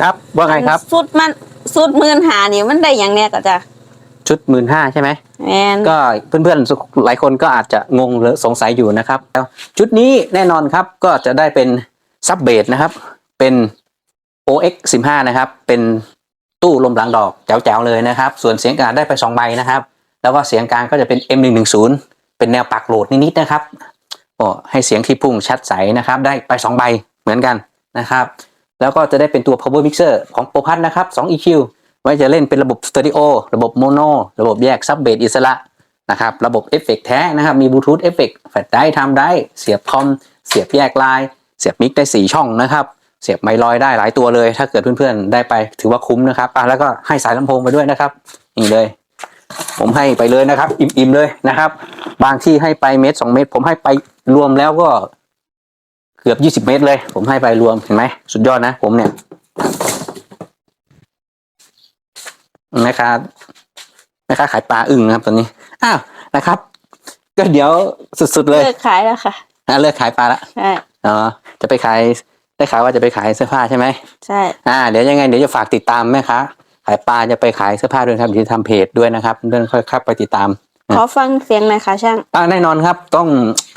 ครับว่าไงครับ สุดมันสุดหมื่นหานี่มันได้อย่างเนี้ยก็จะชุดหมื่นห้าใช่ไหมแมนก็เพื่อนๆหลายคนก็อาจจะงงหรือสงสัยอยู่นะครับแล้วชุดนี้แน่นอนครับก็จะได้เป็นซับเบสนะครับ เป็น OX 15นะครับ เป็นตู้ลมหลังดอกแจ๋วๆเลยนะครับ ส่วนเสียงกลางได้ไป2ใบนะครับ แล้วก็เสียงกลางก็จะเป็น M110 เป็นแนวปักโหลดนิดๆนะครับโอ้ให้เสียงที่พุ่งชัดใสนะครับ ได้ไป2ใบเหมือนกันนะครับ แล้วก็จะได้เป็นตัว power mixer ของโปรพัทนะครับ 2 EQ ไว้จะเล่นเป็นระบบสตอริโอระบบโมโนระบบแยกซับเบสอิสระนะครับระบบเอฟเฟกแท้นะครับ มีบลูทูธเอฟเฟกแฟลชได้ทำได้ เสียบคอม เสียบแยกลาย เสียบมิกได้ 4 ช่องนะครับ เสียบไมค์ลอยได้หลายตัวเลย ถ้าเกิดเพื่อนๆ ได้ไปถือว่าคุ้มนะครับอะแล้วก็ให้สายลำโพงไปด้วยนะครับ นี่เลย ผมให้ไปเลยนะครับ อิ่มๆเลยนะครับ บางที่ให้ไปเมตรสองเมตร ผมให้ไปรวมแล้วก็ เกือบยี่สิบเมตรเลย ผมให้ไปรวมเห็นไหมสุดยอดนะ ผมเนี่ยแม่ค้าแม่ค้าขายปลาอึ่งนะครับตอนนี้อ้าวนะครับ ก็เดี๋ยวสุดๆเลยเลิกขายแล้วค่ะอะเลิกขายปลาละใช่อ๋อจะไปขายได้ข่าวว่าจะไปขายเสื้อผ้าใช่ไหมใช่อ่าเดี๋ยวยังไงเดี๋ยวจะฝากติดตามแม่ค้าขายปลาจะไปขายเสื้อผ้าด้วยครับเดี๋ยวจะทำเพจด้วยนะครับเดินค่อยเข้าไปติดตามขอฟังเสียงหน่อยค่ะช่างอ่าแน่นอนครับต้อง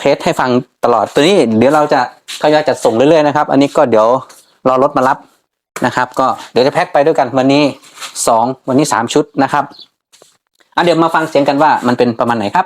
เทสให้ฟังตลอดตัวนี้ เดี๋ยวเราจะทยอยจัดส่งเรื่อยๆนะครับ อันนี้ก็เดี๋ยวรอรถมารับนะครับ ก็เดี๋ยวจะแพ็คไปด้วยกันวันนี้สองวันนี้สามชุดนะครับอะเดี๋ยวมาฟังเสียงกันว่ามันเป็นประมาณไหนครับ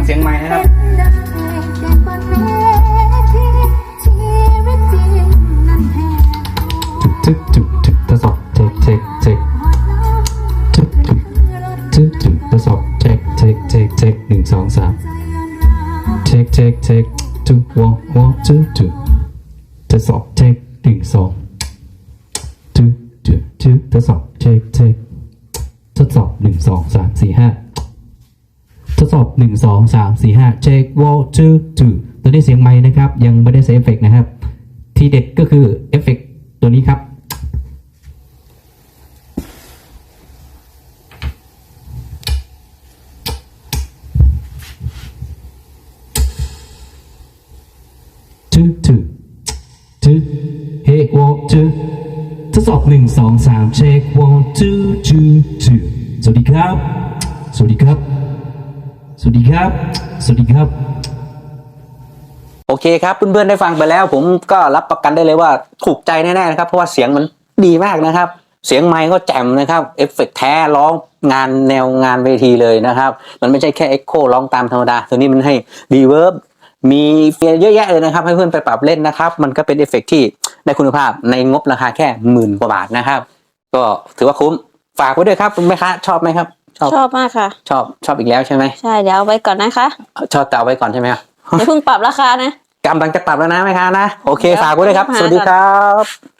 งเสียงไม้นะครับเป็นนางเอกเด่นบนเวทีชีวิตจริงนั้นแพ้จึ๊กจึ๊กจึ๊กทดสอบเช็คเช็คเช็คจึ๊กจึ๊กจึ๊กจึ๊กทดสอบเช็คเช็คเช็คเช็คหนึ่งสองสามเช็คเช็คเช็คจึ๊กวอวอจึ๊กจึ๊กทดสอบเช็คหนึ่งสองจึ๊กจึ๊ก two ทดสอบ check check ทดสอบหนึ่งสองสามสี่ห้า ทดสอบหนึ่งสองสามสี่ห้า check one two two ตัวนี้เสียงไม้นะครับ ยังไม่ได้ใส่เอฟเฟกต์นะครับ ทีเด็ดก็คือเอฟเฟกต์ตัวนี้ครับ two two two hey one two ทดสอบหนึ่งสองสามเช็ค one two two two สวัสดีครับ สวัสดีครับ สวัสดีครับ สวัสดีครับ โอเคครับเพื่อนๆได้ฟังไปแล้ว ผมก็รับประกันได้เลยว่าถูกใจแน่ๆนะครับ เพราะว่าเสียงมันดีมากนะครับ เสียงไมค์ก็แจ่มนะครับเอฟเฟกต์แท้ร้องงานแนวงานเวทีเลยนะครับ มันไม่ใช่แค่เอ็กโคร้องตามธรรมดา ตัวนี้มันให้รีเวิร์บมีเฟียเยอะแยะเลยนะครับ ให้เพื่อนไปปรับเล่นนะครับ มันก็เป็นเอฟเฟกต์ที่ได้คุณภาพในงบราคาแค่หมื่นกว่าบาทนะครับ ก็ถือว่าคุ้มฝากไว้ด้วยครับคุณแม่ค้าชอบไหมครับ ชอบชอบมากค่ะ ชอบชอบอีกแล้วใช่ไหมใช่เดี๋ยวเอาไว้ก่อนนะคะ ชอบแต่เอาไว้ก่อนใช่ไหมครับอย่าเพิ่งปรับราคานะกำลังจะปรับแล้วนะแม่ค้านะ โอเคเดี๋ยวฝากไว้ด้วยครับหาสวัสดีก่อนครับ